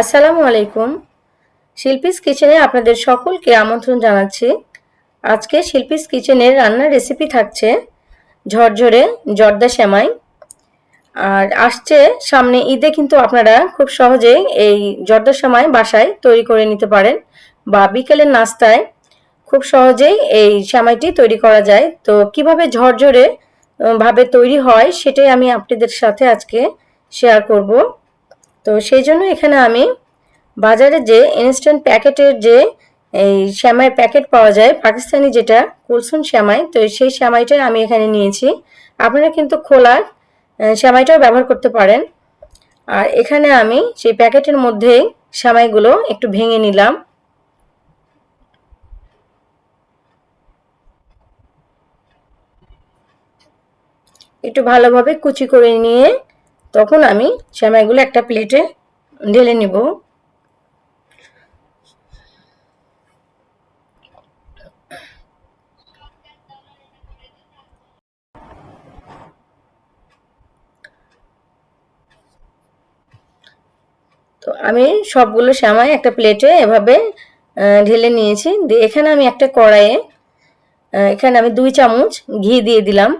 আসসালামু আলাইকুম। শিল্পীস কিচেনে আপনাদের সকলকে আমন্ত্রণ জানাচ্ছি। আজকে শিল্পীস কিচেনের রান্নার রেসিপি থাকছে ঝরঝরে জর্দা সেমাই। আর আসছে সামনে ঈদে কিন্তু আপনারা খুব সহজেই এই জর্দা সেমাই বাসায় তৈরি করে নিতে পারেন বা বিকেলের নাস্তায় খুব সহজেই এই সেমাইটি তৈরি করা যায়। তো কীভাবে ঝরঝরে ভাবে তৈরি হয় সেটাই আমি আপনাদের সাথে আজকে শেয়ার করব। তো সেই জন্য এখানে আমি বাজারে যে ইনস্ট্যান্ট প্যাকেটের যে এই শ্যামাই প্যাকেট পাওয়া যায়, পাকিস্তানি যেটা কুলসুন শ্যামাই, তো সেই শ্যামাইটাই আমি এখানে নিয়েছি। আপনারা কিন্তু খোলার শ্যামাইটাও ব্যবহার করতে পারেন। আর এখানে আমি সেই প্যাকেটের মধ্যেই শ্যামাইগুলো একটু ভেঙে নিলাম। একটু ভালোভাবে কুচি করে নিয়ে তখন আমি শ্যামাইগুলো একটা প্লেটে ঢেলে নিব। তো আমি সবগুলো শ্যামাই একটা প্লেটে এভাবে ঢেলে নিয়েছি। দিয়ে এখানে আমি একটা কড়াইয়ে এখানে আমি দুই চামচ ঘি দিয়ে দিলাম।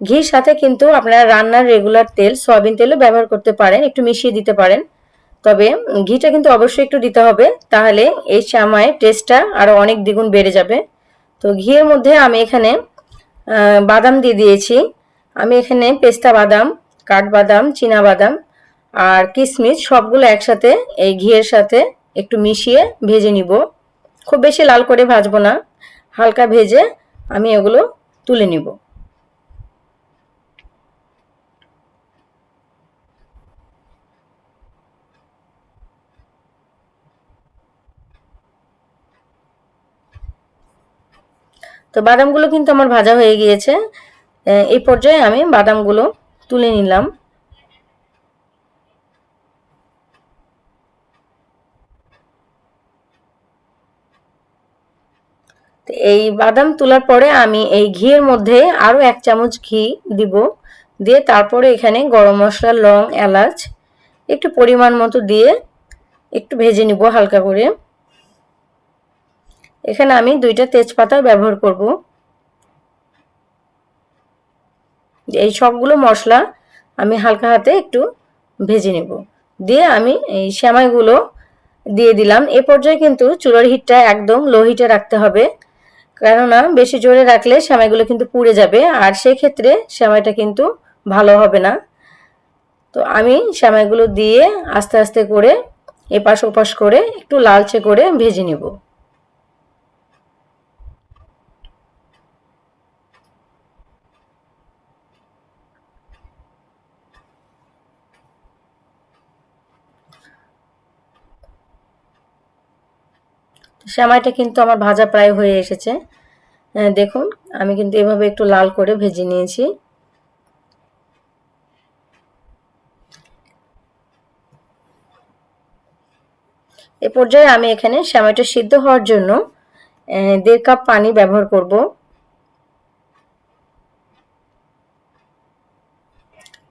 ঘির সাথে কিন্তু আপনারা রান্নার রেগুলার তেল, সয়াবিন তেলও ব্যবহার করতে পারেন, একটু মিশিয়ে দিতে পারেন। তবে ঘিটা কিন্তু অবশ্যই একটু দিতে হবে, তাহলে এই শ্যামায় টেস্টটা আরও অনেক দ্বিগুণ বেড়ে যাবে। তো ঘিয়ের মধ্যে আমি এখানে বাদাম দিয়ে দিয়েছি। আমি এখানে পেস্তা বাদাম, কাঠবাদাম চীনা বাদাম আর কিশমিশ সবগুলো একসাথে এই ঘিয়ের সাথে একটু মিশিয়ে ভেজে নিব। খুব বেশি লাল করে ভাজবো না, হালকা ভেজে আমি এগুলো তুলে নিব। তো বাদামগুলো কিন্তু আমার ভাজা হয়ে গিয়েছে। এই পর্যায়ে আমি বাদামগুলো তুলে নিলাম। এই বাদাম তোলার পরে আমি এই ঘিয়ের মধ্যে আরও এক চামচ ঘি দিব। দিয়ে তারপরে এখানে গরম মশলা, লং, এলাচ একটু পরিমাণ মতো দিয়ে একটু ভেজে নিব হালকা করে। এখানে আমি দুইটা তেজপাতা ব্যবহার করব। এই সবগুলো মশলা আমি হালকা হাতে একটু ভেজে নেব। দিয়ে আমি এই শ্যামাইগুলো দিয়ে দিলাম। এ পর্যায়ে কিন্তু চুলার হিটটা একদম লো হিটে রাখতে হবে। কেননা বেশি জোরে রাখলে শ্যামাইগুলো কিন্তু পুড়ে যাবে আর সেই ক্ষেত্রে সেমাইটা কিন্তু ভালো হবে না। তো আমি শ্যামাইগুলো দিয়ে আস্তে আস্তে করে এপাশ ওপাশ করে একটু লালচে করে ভেজে নেব। সেমাইটা কিন্তু আমার ভাজা প্রায় হয়ে এসেছে। দেখুন, আমি কিন্তু এভাবে একটু লাল করে ভেজে নিয়েছি। এ পর্যায়ে আমি এখানে সেমাইটা সিদ্ধ হওয়ার জন্য দেড় কাপ পানি ব্যবহার করব।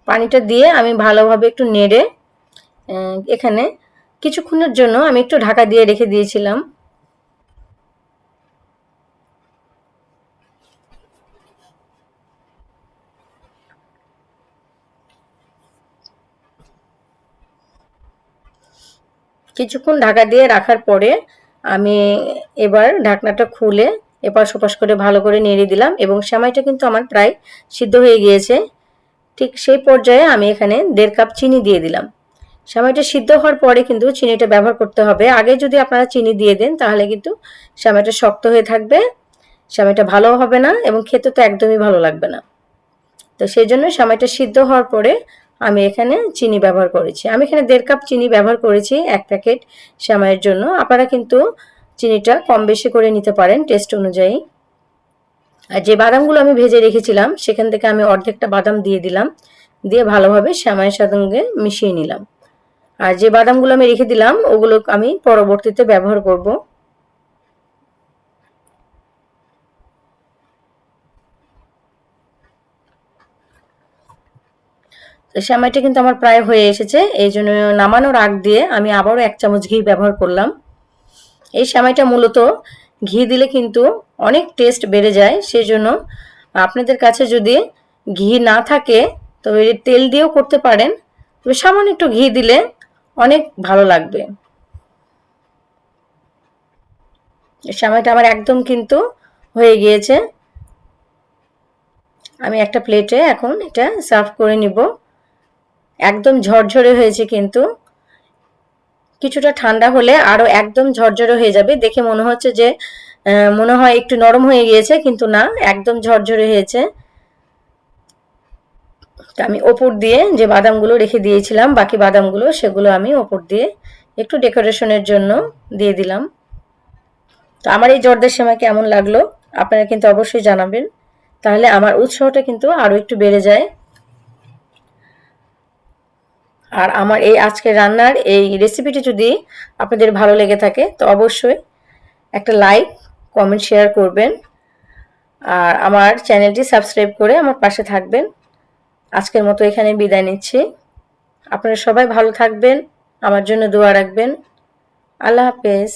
পানিটা দিয়ে আমি ভালোভাবে একটু নেড়ে এখানে কিছুক্ষণের জন্য আমি একটু ঢাকা দিয়ে রেখে দিয়েছিলাম। কিছুক্ষণ ঢাকা দিয়ে রাখার পরে আমি এবার ঢাকনাটা খুলে এপাশ ওপাশ করে ভালো করে নেড়ে দিলাম এবং সেমাইটা কিন্তু আমার প্রায় সিদ্ধ হয়ে গিয়েছে। ঠিক সেই পর্যায়ে আমি এখানে দেড় কাপ চিনি দিয়ে দিলাম। সেমাইটা সিদ্ধ হওয়ার পরে কিন্তু চিনিটা ব্যবহার করতে হবে। আগে যদি আপনারা চিনি দিয়ে দেন তাহলে কিন্তু সেমাইটা শক্ত হয়ে থাকবে, সেমাইটা ভালো হবে না এবং খেতে তো একদমই ভালো লাগবে না। তো সেই জন্য সেমাইটা সিদ্ধ হওয়ার পরে আমি এখানে চিনি ব্যবহার করেছি। আমি এখানে দেড় কাপ চিনি ব্যবহার করেছি, এক প্যাকেট সেমাইয়ের জন্য। আপনারা কিন্তু চিনিটা কম বেশি করে নিতে পারেন টেস্ট অনুযায়ী। আর যে বাদামগুলো আমি ভেজে রেখেছিলাম, সেখান থেকে আমি অর্ধেকটা বাদাম দিয়ে দিলাম। দিয়ে ভালোভাবে সেমাইয়ের সঙ্গে মিশিয়ে নিলাম। আর যে বাদামগুলো আমি রেখে দিলাম, ওগুলো আমি পরবর্তীতে ব্যবহার করব। সেমাইটা কিন্তু আমার প্রায় হয়ে এসেছে। এই জন্য নামানোর আগ দিয়ে আমি আবারও এক চামচ ঘি ব্যবহার করলাম। এই সেমাইটা মূলত ঘি দিলে কিন্তু অনেক টেস্ট বেড়ে যায়। সেই জন্য আপনাদের কাছে যদি ঘি না থাকে, তবে তেল দিয়েও করতে পারেন। তবে সামান্য একটু ঘি দিলে অনেক ভালো লাগবে। সেমাইটা আমার একদম কিন্তু হয়ে গিয়েছে। আমি একটা প্লেটে এখন এটা সার্ভ করে নিব। একদম ঝরঝরে হয়েছে কিন্তু। কিছুটা ঠান্ডা হলে আরও একদম ঝরঝরে হয়ে যাবে। দেখে মনে হচ্ছে যে মনে হয় একটু নরম হয়ে গিয়েছে, কিন্তু না, একদম ঝরঝরে হয়েছে। আমি ওপর দিয়ে যে বাদামগুলো রেখে দিয়েছিলাম, বাকি বাদামগুলো, সেগুলো আমি ওপর দিয়ে একটু ডেকোরেশনের জন্য দিয়ে দিলাম। তো আমার এই জর্দার সময় কেমন লাগল? আপনারা কিন্তু অবশ্যই জানাবেন। তাহলে আমার উৎসাহটা কিন্তু আরও একটু বেড়ে যায়। আর আমার এই আজকে রান্নার এই রেসিপিটি যদি আপনাদের ভালো লেগে থাকে, তো অবশ্যই একটা লাইক কমেন্ট শেয়ার করবেন। আর আমার চ্যানেলটি সাবস্ক্রাইব করে আমার পাশে থাকবেন। আজকের মতো এখানে বিদায় নিচ্ছি। আপনারা সবাই ভালো থাকবেন, আমার জন্য দোয়া রাখবেন। আল্লাহ হাফেজ।